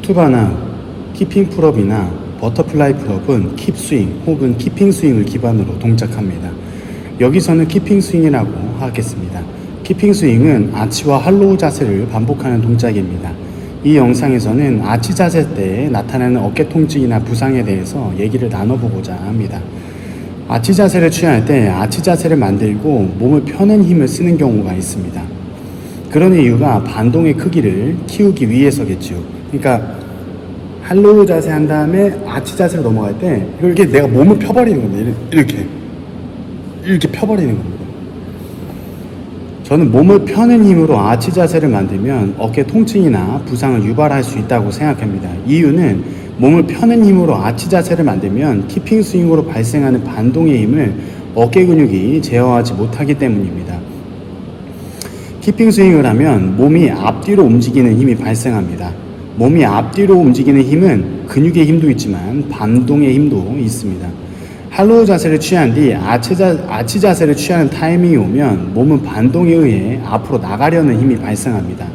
투바나 키핑 풀업이나 버터플라이 풀업은 킵 스윙 혹은 키핑 스윙을 기반으로 동작합니다. 여기서는 키핑 스윙이라고 하겠습니다. 키핑 스윙은 아치와 할로우 자세를 반복하는 동작입니다. 이 영상에서는 아치 자세 때 나타나는 어깨 통증이나 부상에 대해서 얘기를 나눠보고자 합니다. 아치 자세를 취할 때 아치 자세를 만들고 몸을 펴는 힘을 쓰는 경우가 있습니다. 그런 이유가 반동의 크기를 키우기 위해서겠죠. 그러니까 할로우 자세 한 다음에 아치 자세로 넘어갈 때 이렇게 내가 몸을 펴버리는 겁니다. 이렇게 이렇게 펴버리는 겁니다. 저는 몸을 펴는 힘으로 아치 자세를 만들면 어깨 통증이나 부상을 유발할 수 있다고 생각합니다. 이유는 몸을 펴는 힘으로 아치 자세를 만들면 키핑 스윙으로 발생하는 반동의 힘을 어깨 근육이 제어하지 못하기 때문입니다. 키핑 스윙을 하면 몸이 앞뒤로 움직이는 힘이 발생합니다. 몸이 앞뒤로 움직이는 힘은 근육의 힘도 있지만 반동의 힘도 있습니다. 할로우 자세를 취한 뒤 아치, 자, 아치 자세를 취하는 타이밍이 오면 몸은 반동에 의해 앞으로 나가려는 힘이 발생합니다.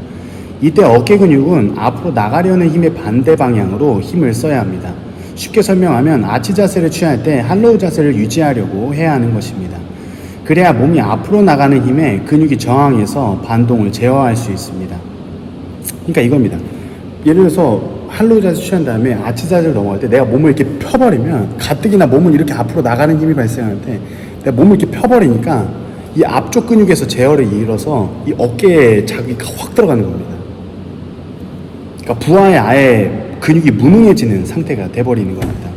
이때 어깨 근육은 앞으로 나가려는 힘의 반대 방향으로 힘을 써야 합니다. 쉽게 설명하면 아치 자세를 취할 때 할로우 자세를 유지하려고 해야 하는 것입니다. 그래야 몸이 앞으로 나가는 힘에 근육이 저항해서 반동을 제어할 수 있습니다. 그러니까 이겁니다. 예를 들어서 할로우 자세 취한 다음에 아치 자세를 넘어갈 때 내가 몸을 이렇게 펴버리면 가뜩이나 몸은 이렇게 앞으로 나가는 힘이 발생하는데 내가 몸을 이렇게 펴버리니까 이 앞쪽 근육에서 제어를 이뤄서 이 어깨에 자기가 확 들어가는 겁니다. 그러니까 부하에 아예 근육이 무능해지는 상태가 돼버리는 겁니다.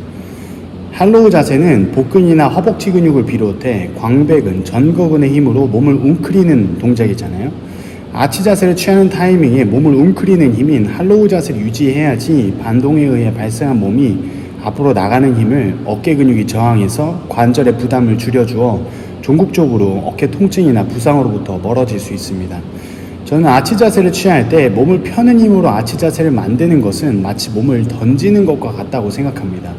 할로우 자세는 복근이나 허벅지 근육을 비롯해 광배근, 전거근의 힘으로 몸을 웅크리는 동작이잖아요. 아치 자세를 취하는 타이밍에 몸을 웅크리는 힘인 할로우 자세를 유지해야지 반동에 의해 발생한 몸이 앞으로 나가는 힘을 어깨 근육이 저항해서 관절의 부담을 줄여주어 종국적으로 어깨 통증이나 부상으로부터 멀어질 수 있습니다. 저는 아치 자세를 취할 때 몸을 펴는 힘으로 아치 자세를 만드는 것은 마치 몸을 던지는 것과 같다고 생각합니다.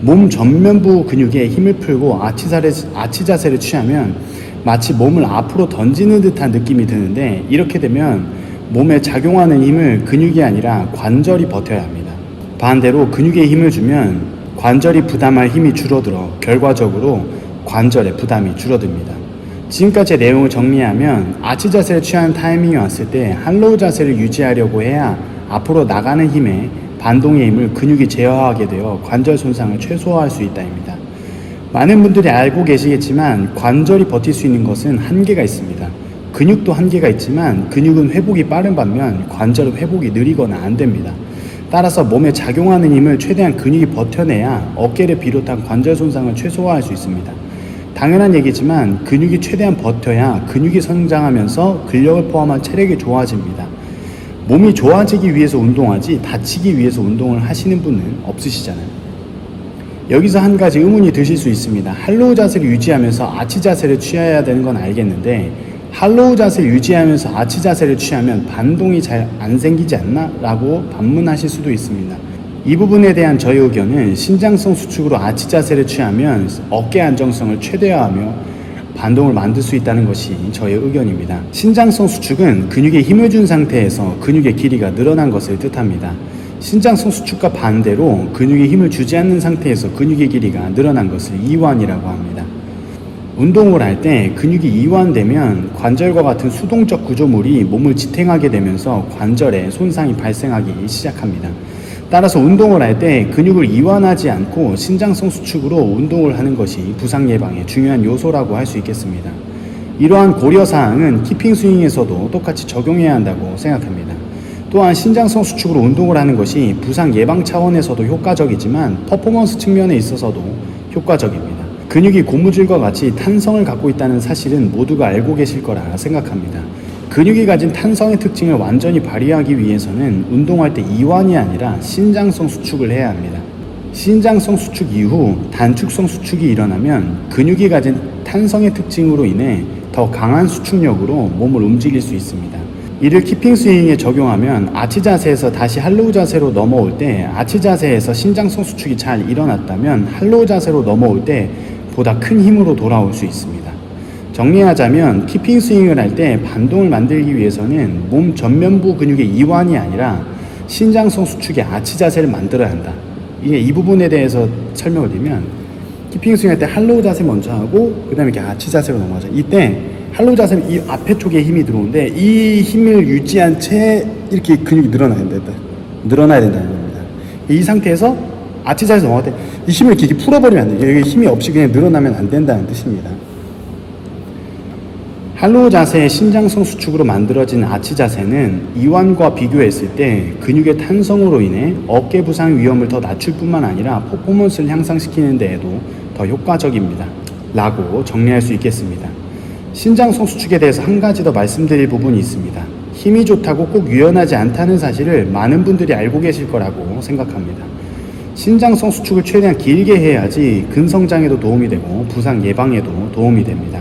몸 전면부 근육에 힘을 풀고 아치, 자세, 아치 자세를 취하면 마치 몸을 앞으로 던지는 듯한 느낌이 드는데 이렇게 되면 몸에 작용하는 힘을 근육이 아니라 관절이 버텨야 합니다. 반대로 근육에 힘을 주면 관절이 부담할 힘이 줄어들어 결과적으로 관절의 부담이 줄어듭니다. 지금까지의 내용을 정리하면 아치 자세를 취하는 타이밍이 왔을 때 할로우 자세를 유지하려고 해야 앞으로 나가는 힘에 반동의 힘을 근육이 제어하게 되어 관절 손상을 최소화할 수 있다입니다. 많은 분들이 알고 계시겠지만 관절이 버틸 수 있는 것은 한계가 있습니다. 근육도 한계가 있지만 근육은 회복이 빠른 반면 관절은 회복이 느리거나 안 됩니다. 따라서 몸에 작용하는 힘을 최대한 근육이 버텨내야 어깨를 비롯한 관절 손상을 최소화할 수 있습니다. 당연한 얘기지만 근육이 최대한 버텨야 근육이 성장하면서 근력을 포함한 체력이 좋아집니다. 몸이 좋아지기 위해서 운동하지 다치기 위해서 운동을 하시는 분은 없으시잖아요. 여기서 한 가지 의문이 드실 수 있습니다. 할로우 자세를 유지하면서 아치 자세를 취해야 되는 건 알겠는데 할로우 자세를 유지하면서 아치 자세를 취하면 반동이 잘 안 생기지 않나? 라고 반문하실 수도 있습니다. 이 부분에 대한 저의 의견은 신장성 수축으로 아치 자세를 취하면 어깨 안정성을 최대화하며 반동을 만들 수 있다는 것이 저의 의견입니다. 신장성 수축은 근육에 힘을 준 상태에서 근육의 길이가 늘어난 것을 뜻합니다. 신장 성 수축과 반대로 근육에 힘을 주지 않는 상태에서 근육의 길이가 늘어난 것을 이완이라고 합니다. 운동을 할 때 근육이 이완되면 관절과 같은 수동적 구조물이 몸을 지탱하게 되면서 관절에 손상이 발생하기 시작합니다. 따라서 운동을 할 때 근육을 이완하지 않고 신장성 수축으로 운동을 하는 것이 부상 예방의 중요한 요소라고 할 수 있겠습니다. 이러한 고려 사항은 키핑 스윙에서도 똑같이 적용해야 한다고 생각합니다. 또한 신장성 수축으로 운동을 하는 것이 부상 예방 차원에서도 효과적이지만 퍼포먼스 측면에 있어서도 효과적입니다. 근육이 고무줄과 같이 탄성을 갖고 있다는 사실은 모두가 알고 계실 거라 생각합니다. 근육이 가진 탄성의 특징을 완전히 발휘하기 위해서는 운동할 때 이완이 아니라 신장성 수축을 해야 합니다. 신장성 수축 이후 단축성 수축이 일어나면 근육이 가진 탄성의 특징으로 인해 더 강한 수축력으로 몸을 움직일 수 있습니다. 이를 키핑 스윙에 적용하면 아치 자세에서 다시 할로우 자세로 넘어올 때 아치 자세에서 신장성 수축이 잘 일어났다면 할로우 자세로 넘어올 때 보다 큰 힘으로 돌아올 수 있습니다. 정리하자면 키핑 스윙을 할 때 반동을 만들기 위해서는 몸 전면부 근육의 이완이 아니라 신장성 수축의 아치 자세를 만들어야 한다. 이게 이 부분에 대해서 설명을 드리면 키핑 스윙 할 때 할로우 자세 먼저 하고 그 다음에 이렇게 아치 자세로 넘어가죠. 이때 할로우 자세는 이 앞에 쪽에 힘이 들어오는데 이 힘을 유지한 채 이렇게 근육이 늘어나야 된다. 늘어나야 된다는 겁니다. 이 상태에서 아치 자세에서 넘어갈 때 이 힘을 이렇게 풀어버리면 안 돼요. 여기 힘이 없이 그냥 늘어나면 안 된다는 뜻입니다. 할로우 자세의 신장성 수축으로 만들어진 아치 자세는 이완과 비교했을 때 근육의 탄성으로 인해 어깨 부상 위험을 더 낮출 뿐만 아니라 퍼포먼스를 향상시키는 데에도 더 효과적입니다. 라고 정리할 수 있겠습니다. 신장성 수축에 대해서 한 가지 더 말씀드릴 부분이 있습니다. 힘이 좋다고 꼭 유연하지 않다는 사실을 많은 분들이 알고 계실 거라고 생각합니다. 신장성 수축을 최대한 길게 해야지 근성장에도 도움이 되고 부상 예방에도 도움이 됩니다.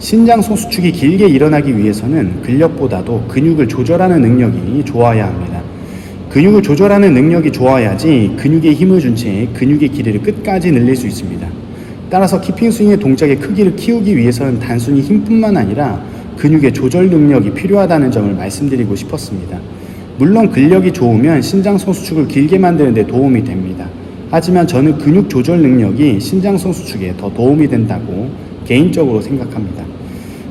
신장성 수축이 길게 일어나기 위해서는 근력보다도 근육을 조절하는 능력이 좋아야 합니다. 근육을 조절하는 능력이 좋아야지 근육에 힘을 준 채 근육의 길이를 끝까지 늘릴 수 있습니다. 따라서 키핑 스윙의 동작의 크기를 키우기 위해서는 단순히 힘뿐만 아니라 근육의 조절 능력이 필요하다는 점을 말씀드리고 싶었습니다. 물론 근력이 좋으면 신장 성 수축을 길게 만드는 데 도움이 됩니다. 하지만 저는 근육 조절 능력이 신장 성 수축에 더 도움이 된다고 개인적으로 생각합니다.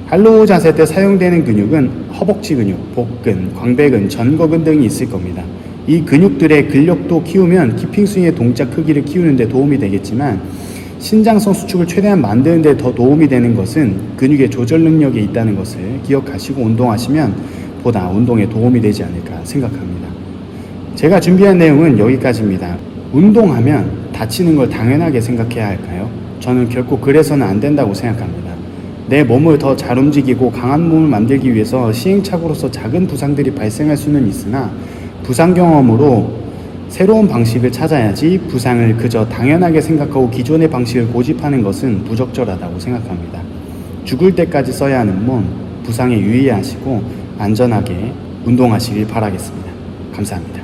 할로우 자세 때 사용되는 근육은 허벅지 근육, 복근, 광배근, 전거근 등이 있을 겁니다. 이 근육들의 근력도 키우면 키핑 스윙의 동작 크기를 키우는 데 도움이 되겠지만 신장성 수축을 최대한 만드는 데 더 도움이 되는 것은 근육의 조절 능력이 있다는 것을 기억하시고 운동하시면 보다 운동에 도움이 되지 않을까 생각합니다. 제가 준비한 내용은 여기까지입니다. 운동하면 다치는 걸 당연하게 생각해야 할까요? 저는 결코 그래서는 안 된다고 생각합니다. 내 몸을 더 잘 움직이고 강한 몸을 만들기 위해서 시행착오로서 작은 부상들이 발생할 수는 있으나 부상 경험으로 새로운 방식을 찾아야지 부상을 그저 당연하게 생각하고 기존의 방식을 고집하는 것은 부적절하다고 생각합니다. 죽을 때까지 써야 하는 몸, 부상에 유의하시고 안전하게 운동하시길 바라겠습니다. 감사합니다.